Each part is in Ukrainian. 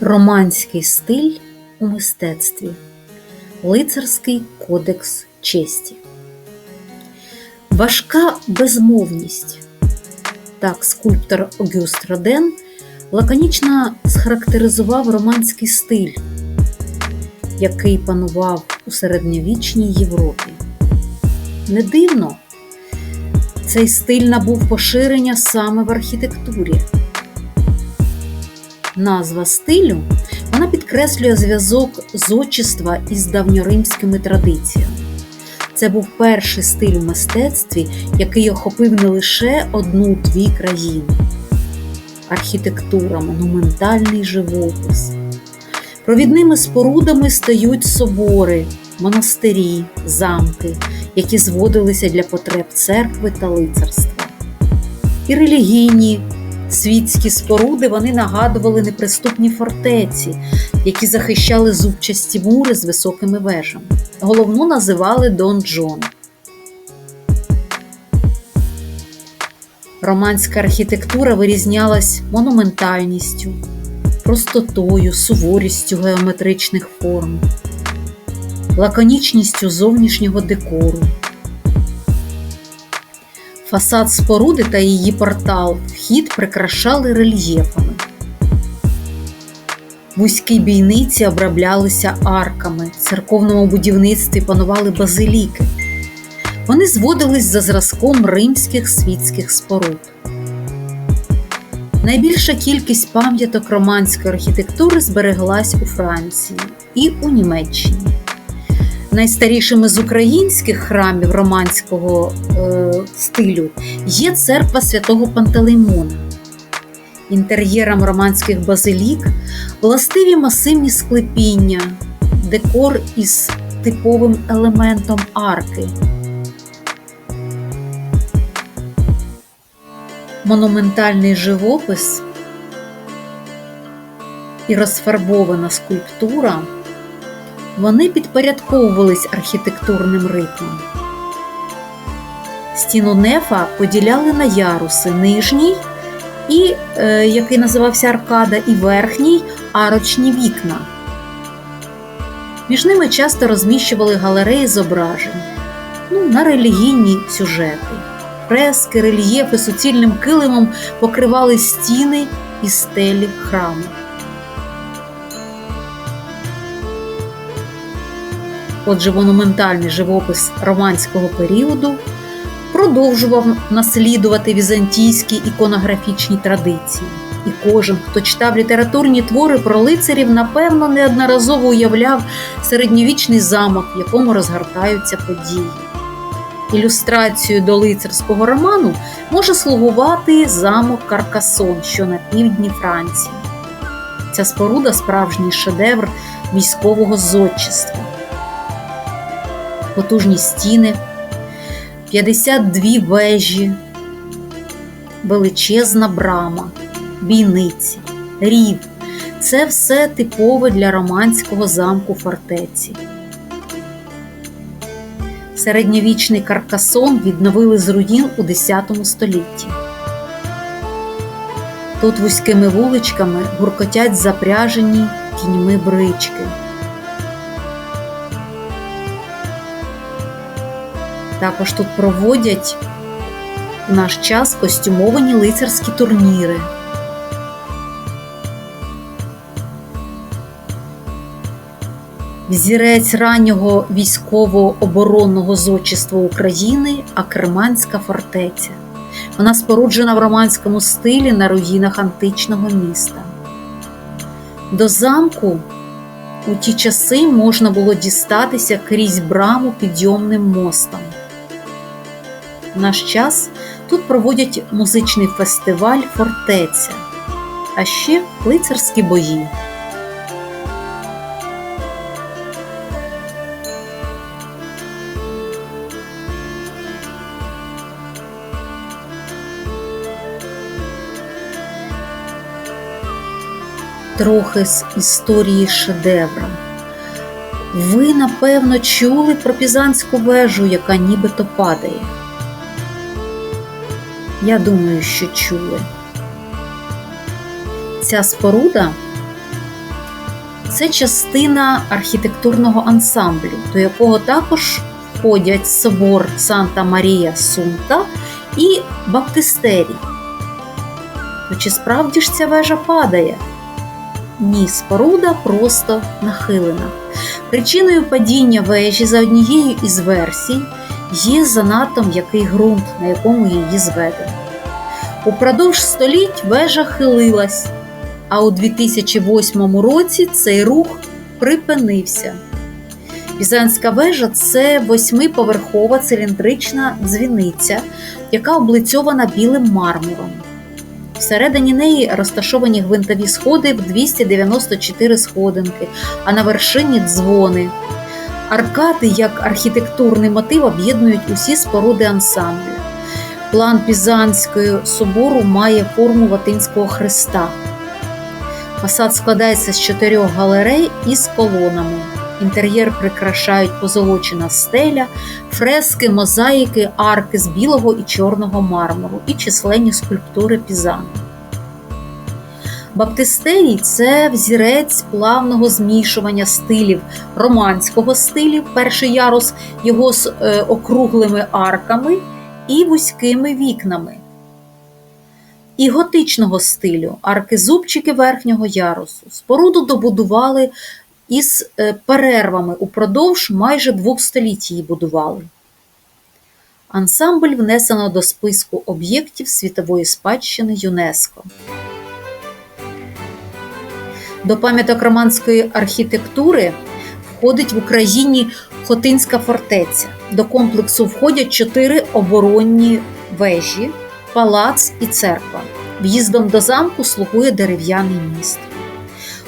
Романський стиль у мистецтві. Лицарський кодекс честі. Важка безмовність. Так, скульптор Огюст Роден лаконічно схарактеризував романський стиль, який панував у середньовічній Європі. Не дивно, цей стиль набув поширення саме в архітектурі. Назва стилю вона підкреслює зв'язок зодчества із давньоримськими традиціями. Це був перший стиль у мистецтві, який охопив не лише одну-дві країни. Архітектура, монументальний живопис. Провідними спорудами стають собори, монастирі, замки, які зводилися для потреб церкви та лицарства. І релігійні світські споруди вони нагадували неприступні фортеці, які захищали зубчасті мури з високими вежами. Головну називали Дон Джон. Романська архітектура вирізнялась монументальністю, простотою, суворістю геометричних форм, лаконічністю зовнішнього декору. Фасад споруди та її портал вхід прикрашали рельєфами. Вузькі бійниці оброблялися арками, в церковному будівництві панували базиліки. Вони зводились за зразком римських світських споруд. Найбільша кількість пам'яток романської архітектури збереглась у Франції і у Німеччині. Найстарішими з українських храмів романського е, стилю є церква святого Пантелеймона. Інтер'єрам романських базилік властиві масивні склепіння, декор із типовим елементом арки. Монументальний живопис і розфарбована скульптура вони підпорядковувались архітектурним ритмом. Стіну нефа поділяли на яруси нижній, і, е, який називався аркада, і верхній арочні вікна. Між ними часто розміщували галереї зображень ну, на релігійні сюжети. Фрески, рельєфи суцільним килимом покривали стіни і стелі храму. Отже, монументальний живопис романського періоду продовжував наслідувати візантійські іконографічні традиції. І кожен, хто читав літературні твори про лицарів, напевно, неодноразово уявляв середньовічний замок, в якому розгортаються події. Ілюстрацією до лицарського роману може слугувати замок Каркасон, що на півдні Франції. Ця споруда справжній шедевр військового зодчества. Потужні стіни, 52 вежі, величезна брама, бійниці, рів це все типове для романського замку фортеці. Середньовічний каркасон відновили з руїн у X столітті. Тут вузькими вуличками гуркотять запряжені кіньми брички. Також тут проводять в наш час костюмовані лицарські турніри. Взірець раннього військово-оборонного зодчества України Акерманська фортеця. Вона споруджена в романському стилі на руїнах античного міста. До замку у ті часи можна було дістатися крізь браму підйомним мостом. В наш час тут проводять музичний фестиваль Фортеця, а ще лицарські бої. Трохи з історії шедевра. Ви, напевно, чули про Пізанську вежу, яка нібито падає. Я думаю, що чули. Ця споруда це частина архітектурного ансамблю, до якого також входять собор Санта Марія Сунта і баптистерій. То чи справді ж ця вежа падає? Ні, споруда просто нахилена. Причиною падіння вежі за однією із версій є занадто м'який ґрунт, на якому її зведено. Упродовж століть вежа хилилась, а у 2008 році цей рух припинився. Пізанська вежа це восьмиповерхова циліндрична дзвіниця, яка облицьована білим мармуром. Всередині неї розташовані гвинтові сходи в 294 сходинки, а на вершині дзвони. Аркади як архітектурний мотив об'єднують усі споруди ансамблю. План Пізанського собору має форму латинського хреста. Фасад складається з чотирьох галерей із колонами. Інтер'єр прикрашають позолочена стеля, фрески, мозаїки, арки з білого і чорного мармуру і численні скульптури Пізану. Баптистерій це взірець плавного змішування стилів романського стилю, перший ярус його з е, округлими арками і вузькими вікнами, і готичного стилю арки зубчики верхнього ярусу. Споруду добудували із е, перервами упродовж майже двох століть її будували. Ансамбль внесено до списку об'єктів світової спадщини ЮНЕСКО. До пам'яток романської архітектури входить в Україні Хотинська фортеця. До комплексу входять чотири оборонні вежі, палац і церква. В'їздом до замку слугує дерев'яний міст.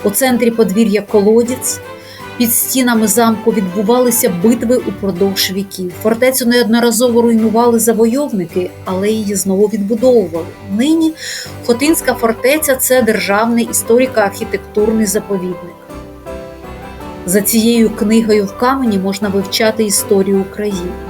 У центрі подвір'я колодязь. Під стінами замку відбувалися битви упродовж віків. Фортецю неодноразово руйнували завойовники, але її знову відбудовували. Нині Хотинська фортеця це державний історико-архітектурний заповідник. За цією книгою в камені можна вивчати історію України.